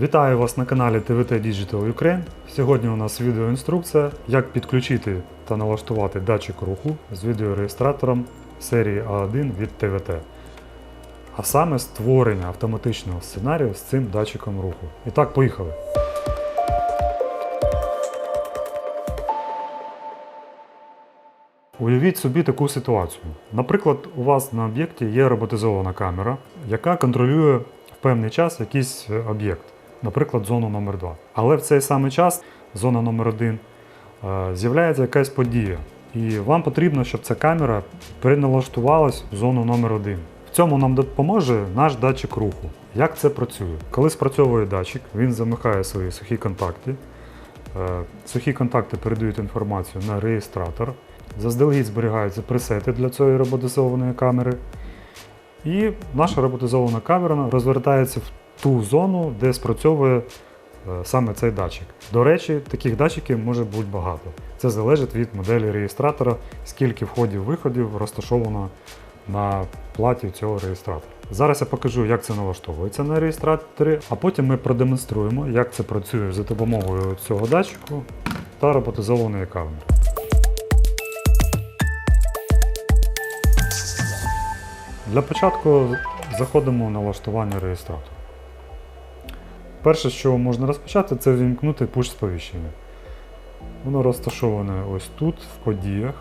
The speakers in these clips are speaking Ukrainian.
Вітаю вас на каналі TVT Digital Ukraine. Сьогодні у нас відеоінструкція, як підключити та налаштувати датчик руху з відеореєстратором серії A1 від TVT. А саме створення автоматичного сценарію з цим датчиком руху. І так, поїхали. Уявіть собі таку ситуацію. Наприклад, у вас на об'єкті є роботизована камера, яка контролює в певний час якийсь е, об'єкт, наприклад, зону номер 2 Але в цей самий час, зона номер 1 з'являється якась подія. І вам потрібно, щоб ця камера переналаштувалась в зону номер 1 В цьому нам допоможе наш датчик руху. Як це працює? Коли спрацьовує датчик, він замикає свої сухі контакти. Е, Сухі контакти передають інформацію на реєстратор. Заздалегідь зберігаються пресети для цієї роботизованої камери. І наша роботизована камера розвертається в ту зону, де спрацьовує е, саме цей датчик. До речі, таких датчиків може бути багато. Це залежить від моделі реєстратора, скільки входів-виходів розташовано на платі цього реєстратора. Зараз я покажу, як це налаштовується на реєстраторі, а потім ми продемонструємо, як це працює за допомогою цього датчику та роботизованої камери. Для початку заходимо в налаштування реєстратора. Перше, що можна розпочати, це вімкнути пуш сповіщення. Воно розташоване ось тут, в подіях.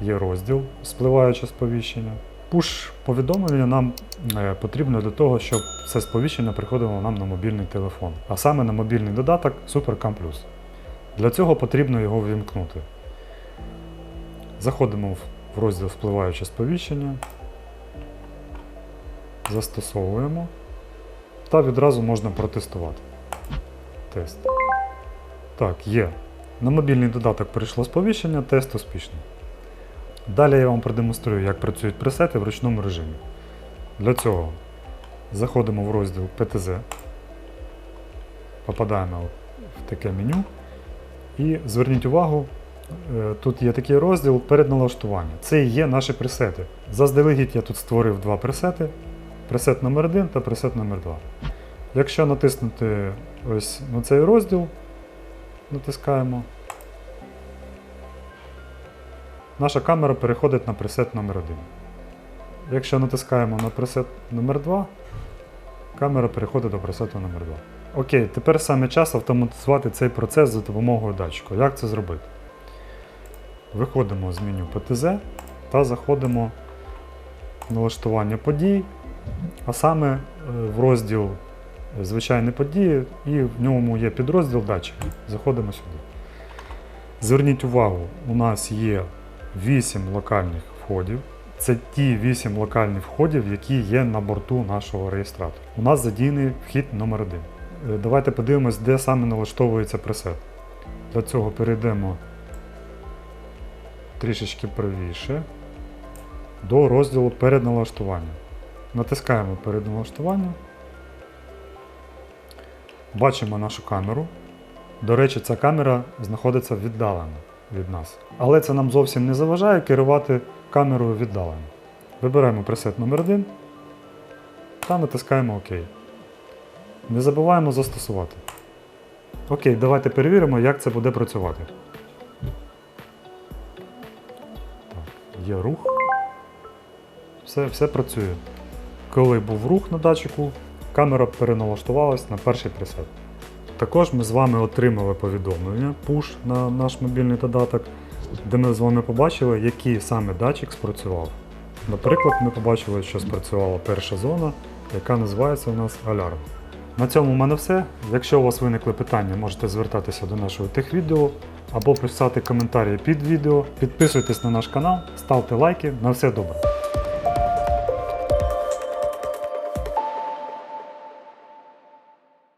Є розділ спливаюче сповіщення. Пуш повідомлення нам е, потрібно для того, щоб це сповіщення приходило нам на мобільний телефон, а саме на мобільний додаток SuperCam Plus. Для цього потрібно його вімкнути. Заходимо в розділ Впливаюче сповіщення, застосовуємо та відразу можна протестувати. Тест. Так, є. На мобільний додаток прийшло сповіщення, тест успішний. Далі я вам продемонструю, як працюють пресети в ручному режимі. Для цього заходимо в розділ PTZ, попадаємо в таке меню і зверніть увагу, е, тут є такий розділ передналаштування. Це і є наші пресети. Заздалегідь я тут створив два пресети: пресет номер 1 та пресет номер 2 Якщо натиснути ось на цей розділ, натискаємо, наша камера переходить на пресет номер 1 Якщо натискаємо на пресет номер 2 камера переходить до пресету номер 2 Окей, тепер саме час автоматизувати цей процес за допомогою датчику. Як це зробити? Виходимо з меню PTZ та заходимо в налаштування подій, а саме е, в розділ звичайні події, і в ньому є підрозділ датчик. Заходимо сюди. Зверніть увагу, у нас є 8 локальних входів. Це ті 8 локальних входів, які є на борту нашого реєстратора. У нас задійний вхід номер 1 Е, Давайте подивимось, де саме налаштовується пресет. Для цього перейдемо трішечки правіше до розділу передналаштування. Натискаємо передналаштування. Бачимо нашу камеру. До речі, ця камера знаходиться віддалено від нас. Але це нам зовсім не заважає керувати камерою віддалено. Вибираємо пресет номер 1 та натискаємо ОК. Не забуваємо застосувати. Окей, давайте перевіримо, як це буде працювати. Так, є рух. Все, все працює. Коли був рух на датчику, камера переналаштувалась на перший пресет. Також ми з вами отримали повідомлення push на наш мобільний додаток, де ми з вами побачили, який саме датчик спрацював. Наприклад, ми побачили, що спрацювала перша зона, яка називається у нас алярм. На цьому в мене все. Якщо у вас виникли питання, можете звертатися до нашого техвідео або писати коментарі під відео. Підписуйтесь на наш канал, ставте лайки. На все добре.